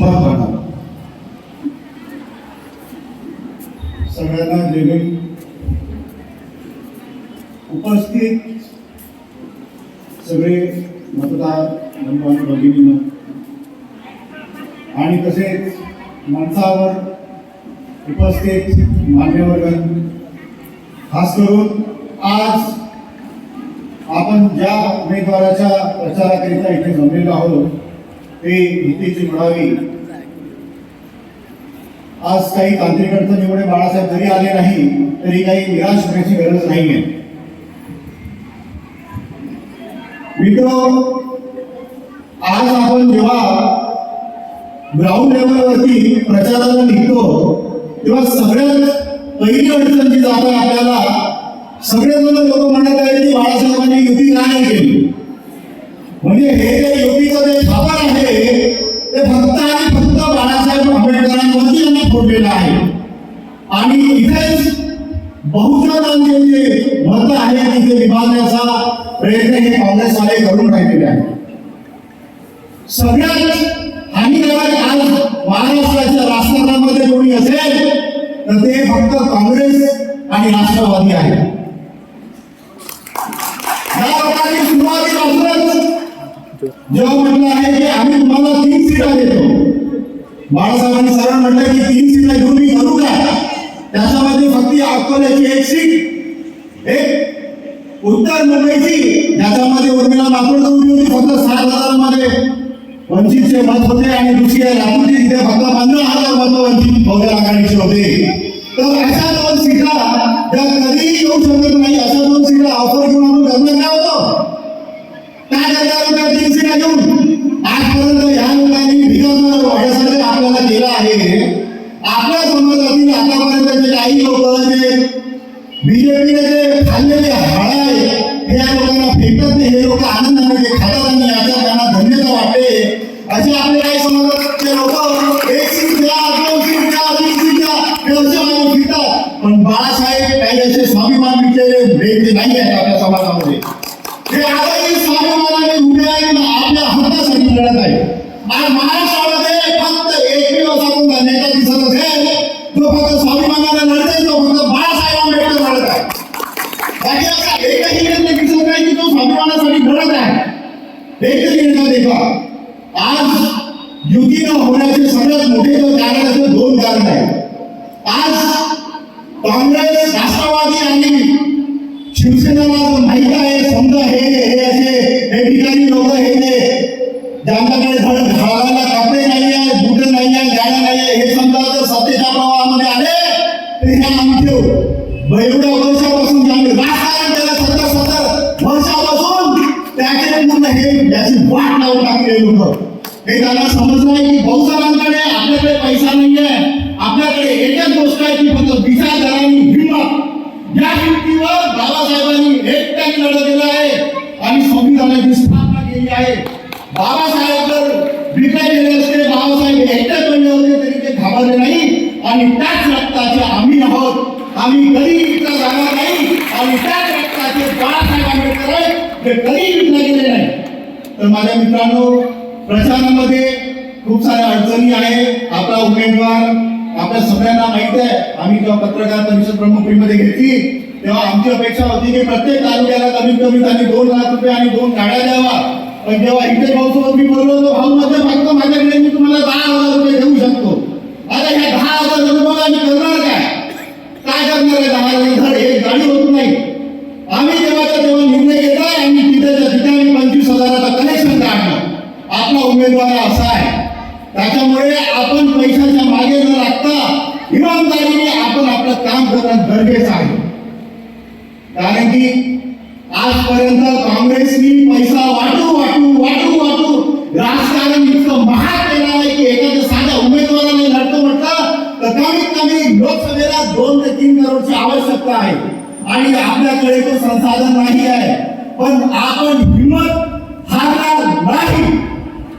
मत सगळ्यांना जय उपस्थित सगळे मतदार बंधू आणि आणि तसेच मंचावर उपस्थित मान्यवरगण. खास करून आज आपण ज्या उमेदवाराच्या प्रचाराकरिता इथे जमलेलो आहोत ते भीतीची म्हणावी आज काही तांत्रिक अडचणीमुळे बाळासाहेब जरी आले नाही तरी काही निराश होण्याची गरज नाहीये. मित्र आज आपण जेव्हा ग्राउंड लेवलवरती प्रचाराला निघतो तेव्हा सगळ्यात पहिली अडचण जी जाते आपल्याला सगळेजण लोक म्हणत आहेत की बाळासाहेबांनी युती का नाही केली? म्हणजे हे जे युतीचं जे खापर ते फक्त आणि फक्त बाळासाहेब आंबेडकरांवरती यांनी फोडलेलं आहे? आणि इथेच बहुजनांचे जे मत आहे तिथे विभागण्याचा प्रयत्न हे काँग्रेसवाले करून राहिलेले आहे सगळ्यात हानिकारक आज महाराष्ट्राच्या राजकारणामध्ये कोणी असेल तर ते फक्त काँग्रेस आणि राष्ट्रवादी आहे. या लोकांनी सुरुवातीपासूनच जेव्हा म्हटलं आहे की आम्ही तुम्हाला तीन सीटा देतो. बाळासाहेबांनी सरळ म्हटलं की तीन सीटा घेऊन मी करू का? त्याच्यामध्ये फक्त अकोल्याची एक सीट. एक उत्तर मुंबईची ज्याच्यामध्ये उर्मिला मातोड उभी होती फक्त सात हजारामध्ये. वंचितचे मत होते आणि दुसरी आहे लातूरची तिथे फक्त पंधरा हजार मत वंचित बहुजन आघाडीचे होते. तर अशा दोन सीटा ज्या कधीही येऊ शकत नाही अशा दोन सीटा ऑफर घेऊन आपण लग्न काय होतो काय करणार होत्या तीन सीटा घेऊन आजपर्यंत विकास वाढण्यासाठी आपल्याला केला आहे. आपल्या समाजातील आतापर्यंत जे काही लोक जे बीजेपीने जे खाल्लेले हाडा आहे हे या लोकांना फेकत नाही. हे लोक आनंदाने ते खातात आणि याच्या त्यांना धन्यता वाटते. असे आपले काही समाजातले लोक एक सीट द्या दोन सीट द्या तीन सीट द्या फिरतात पण बाळासाहेब काही असे स्वाभिमान विकलेले नाही आहेत आपल्या समाजामध्ये. हे आजही स्वाभिमानाने उभे आहेत आपल्या हक्कासाठी लढत आहे आहे देखा आज युती न होण्याचे सगळ्यात मोठे कारण आहे दोन कारण आज काँग्रेस राष्ट्रवादी आणि शिवसेनेला जो आहे समजा हे हे असे हे ठिकाणी लोक हे ज्यांच्याकडे धड घालायला नाही आहे बुट नाही आहे याची वाट लावून टाकले लोक. हे त्यांना समज आहे की बहुजनांकडे आपल्याकडे पैसा नाही आहे आपल्याकडे एकच गोष्ट आहे की फक्त विचारधारांनी हिंमत. या हिमतीवर बाबासाहेबांनी एकट्याने लढा दिला आहे आणि संविधानाची स्थापना केली आहे. बाबासाहेब जर विकत गेले असते. बाबासाहेब एकटे पडले होते तरी ते घाबरले नाही. आणि त्याच रक्ताचे आम्ही आहोत. आम्ही कधी विकता जाणार नाही. आणि त्याच रक्ताचे बाळासाहेब आंबेडकर आहेत. ते कधी विकले गेले नाही. तर माझ्या मित्रांनो प्रचारामध्ये खूप साऱ्या अडचणी आहे आपला उमेदवार आपल्या सगळ्यांना माहीत आहे. आम्ही जेव्हा पत्रकार परिषद प्रमुखीमध्ये घेतली तेव्हा आमची अपेक्षा होती की प्रत्येक तालुक्याला कमीत कमी त्यांनी दोन लाख रुपये आणि दोन गाड्या द्यावा पण जेव्हा इथे भाऊसोबत मी बोललो होतो भाऊ मध्ये फक्त माझ्याकडे मी तुम्हाला दहा हजार रुपये देऊ शकतो. आता ह्या दहा हजार रुपये आम्ही करणार काय काय करणार आहे दहा हजार धड एक गाडी होत नाही आम्ही तेव्हाचा तेव्हा निर्णय घेतला आणि तिथे तिथे आम्ही पंचवीस हजाराचा कनेक्शन काढलं आपला उमेदवार असा आहे त्याच्यामुळे आपण पैशाच्या मागे न लागता इमानदारीने आपण आपलं काम करणं गरजेचं आहे कारण की आजपर्यंत काँग्रेसनी पैसा वाटू वाटू वाटू वाटू राजकारण इतकं महाग केलं आहे की एखाद्या साध्या उमेदवाराने लढतो म्हटलं तर कमीत कमी लोकसभेला दोन ते तीन करोडची आवश्यकता आहे. आणि आपल्याकडे तो संसाधन नाही आहे. पण आपण हिंमत हारणार नाही.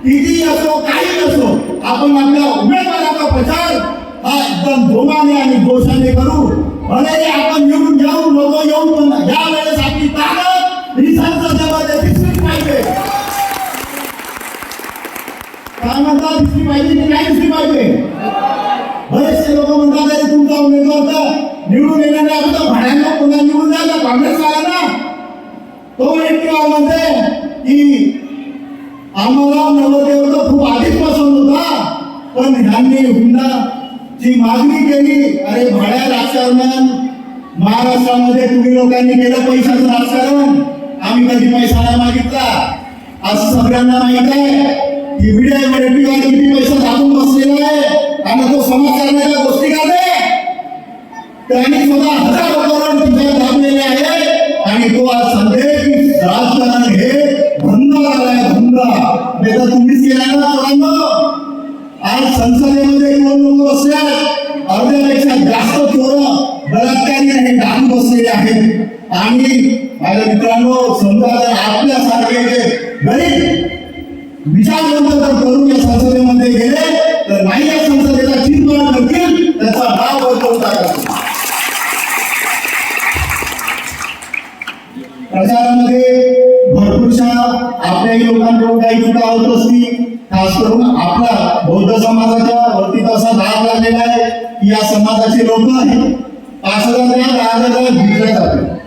किती असो काही असो आपण आपल्या उमेदवाराचा प्रचार हा एकदम जोमाने आणि जोशाने करू. म्हणाले आपण येऊन जाऊ लोक येऊ पण या वेळेस आपली ताकद ही संसदेमध्ये दिसलीच पाहिजे. काय म्हणतात दिसली पाहिजे की नाही दिसली पाहिजे? बरेचसे लोक म्हणतात "अरे, तुमचा उमेदवार तर निवडून येणार नाही आपण तर भाड्यांना पुन्हा निवडून द्या काँग्रेस आला ना. तो व्यक्ती म्हणते की आम्हाला नवदेव तर खूप आधीच पसंत होता पण ह्यांनी हुंडा हुंडाची मागणी केली. अरे भाड्या राजकारण महाराष्ट्रामध्ये तुम्ही लोकांनी केलं पैशाचं राजकारण. आम्ही कधी पैसा नाही मागितला. असं सगळ्यांना माहीत आहे की व्हिडिओ किती पैसा दाबून बसलेला आहे आणि तो समाज करण्याच्या गोष्टी करते त्यांनी स्वतः हजारो करोड तिथे दाबलेले आहे आणि तो आज सांगते की राजकारण हे धंदा झालाय धंदा. नाही तर तुम्हीच केला ना आज संसदेमध्ये कोण लोक बसल्या अर्ध्यापेक्षा जास्त चोर बलात्कारी हे डान बसलेले आहेत. आणि माझ्या मित्रांनो समजा जर आपल्यासारखे जे गरीब विचारवंत जर करून या संसदेमध्ये गेले तर नाही या संसदेचा चिंतन करतील त्याचा नाव वर्तवून टाकायचं प्रचारामध्ये भरपूरशा आपल्याही लोकांकडून काही चुका होत असतील. खास करून आपला बौद्ध समाजाच्या वरती तसा धाक लागलेला आहे की या समाजाचे लोक आहेत पाच हजार द्या दहा विकले जाते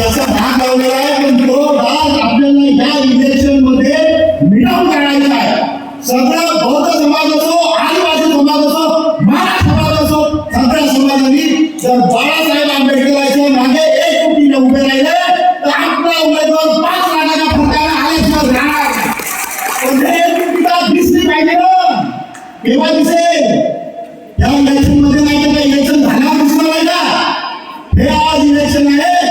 असा भाग लावलेला आहे पण तो भाग आपल्याला या इलेक्शनमध्ये मिळवून काढायचा आहे. सगळं बौद्ध केव्हा दिसेल? या इलेक्शनमध्ये नाही तर इलेक्शन झाल्यावर दिसणार नाही का? हे आज इलेक्शन आहे.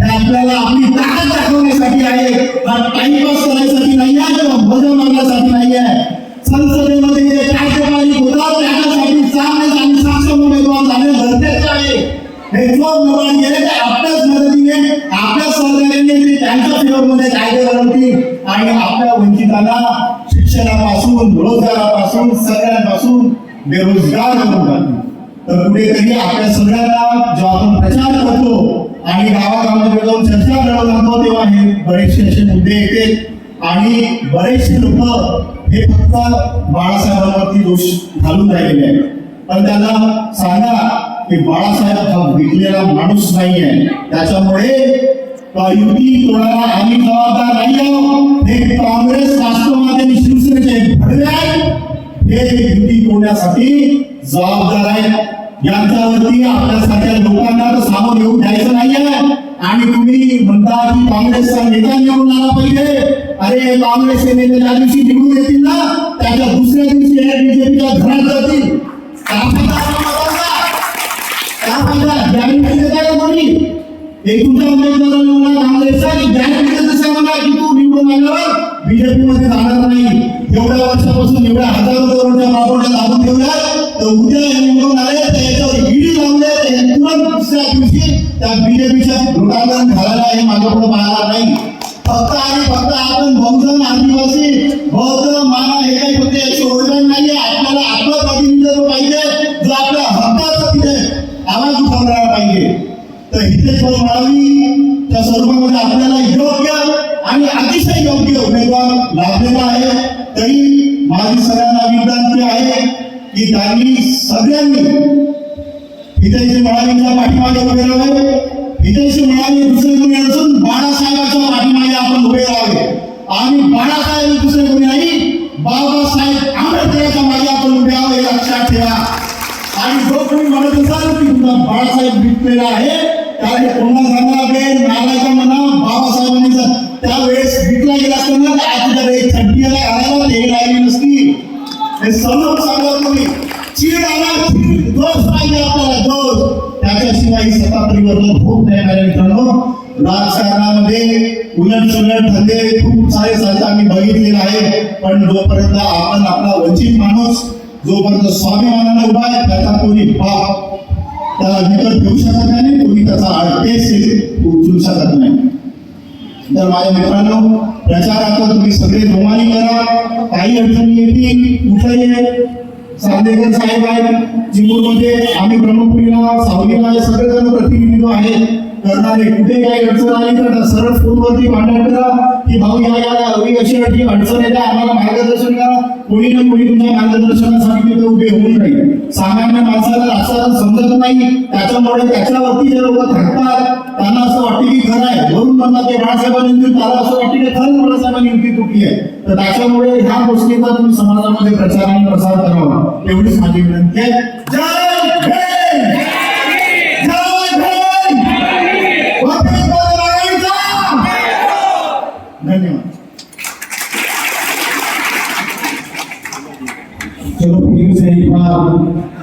हे आपल्याला आपली ताकद दाखवण्यासाठी आहे. हा टाइमपास करायसाठी नाही आहे किंवा मजा मारण्यासाठी नाही आहे. संसदेमध्ये जे कार्यकारी होतात त्याच्यासाठी चांगले आणि सक्षम उमेदवार झाले गरजेचे आहे. हे चोर निर्माण केले ते आपल्याच मदतीने आपल्या सहकार्याने ते त्यांच्या फेवरमध्ये कायदे बनवतील आणि आपल्या वंचितांना शिक्षणापासून रोजगारापासून सगळ्यांपासून बेरोजगार करून जातो. तर कुठेतरी आपल्या सगळ्यांना जेव्हा आपण प्रचार करतो आणि गावागावामध्ये जाऊन चर्चा करत राहतो तेव्हा हे बरेचसे असे मुद्दे येते. आणि बरेचसे लोक हे फक्त बाळासाहेबांवरती दोष घालून राहिलेले आहेत. पण त्यांना सांगा की बाळासाहेब हा विकलेला माणूस नाही आहे त्याच्यामुळे का युती तोडायला आम्ही जबाबदार नाही आहोत. हे काँग्रेस राष्ट्रवादी आणि शिवसेनेचे भडवे आहेत. हे युती तोडण्यासाठी जबाबदार आहेत. यांच्यावरती आपल्यासारख्या लोकांना तर सामोर येऊन द्यायचं नाहीये. आणि तुम्ही म्हणता की काँग्रेसचा नेता निवडून आला पाहिजे. अरे काँग्रेसचे नेते ज्या दिवशी निवडून येतील ना त्याच्या दुसऱ्या दिवशी हे बीजेपीच्या घरात जातील काय फायदा आपल्या मताचा? काय फायदा गॅरंटी देता का कोणी एक काँग्रेसचा म्हणा की तू निवडून आल्यावर बीजेपी मध्ये जाणार नाही. एवढ्या वर्षापासून एवढ्या हजारो करोडच्या प्रॉपर्ट्या लावून ठेवल्या तर उद्या निवडून आले तर याच्यावर ईडी लावले तर तुरंत दुसऱ्या दिवशी त्या बीजेपीच्या लोटांगण घालायला हे माझ्याकडे माझी सगळ्यांना विनंती आहे की त्यांनी सगळ्यांनी हितेश मिळावीच्या पाठीमागे उभे राहावे. हितेश मिळावी दुसरे कोणी असून बाळासाहेबांच्या पाठीमागे आपण उभे राहावे. आणि बाळासाहेब दुसरे कोणी नाही बाबासाहेब आंबेडकरांच्या मागे आपण उभे राहावे लक्षात ठेवा. आणि जो कोणी म्हणत असाल की तुमचा बाळासाहेब विकलेला आहे. त्याला हे पुन्हा सांगा बे म्हणा बाबासाहेबांनी राजकारणामध्ये उलट सुलट धंदे खूप सारे सहसा आम्ही बघितलेले आहे. पण जोपर्यंत आपण आपला वंचित माणूस जोपर्यंत स्वाभिमानाने उभा आहे त्याचा कोणी बाप त्याला विकत घेऊ शकत नाही कोणी त्याचा अडकेस उचलू शकत नाही. तर माझ्या मित्रांनो प्रचारात तुम्ही सगळे जोमानी करा. काही अडचणी येतील कुठेही सांदेकर साहेब आहेत चिमूरमध्ये आम्ही ब्रह्मपुरीला सावलीला सगळेजण प्रतिनिधित्व आहेत. करणारे कुठे काही अडचण आली तर सरळ फोनवरती कॉन्टॅक्ट करा. की भाऊ या या हवी अशी अशी अडचण येते आम्हाला मार्गदर्शन करा. कोणी ना कोणी तुमच्या मार्गदर्शनासाठी तिथे उभे होऊन राहील. सामान्य माणसाला राजकारण समजत नाही. त्याच्यामुळे त्याच्यावरती जे लोक थांबतात त्यांना असं वाटते की खरं आहे. म्हणून म्हणतात ते बाळासाहेबांनी युती त्याला असं वाटते की खरं बाळासाहेबांनी युती तुटली आहे. तर त्याच्यामुळे ह्या गोष्टीचा तुम्ही समाजामध्ये प्रचार आणि प्रसार करावा. एवढीच माझी विनंती आहे. जय धन्यवाद. चलो फिर से एक बार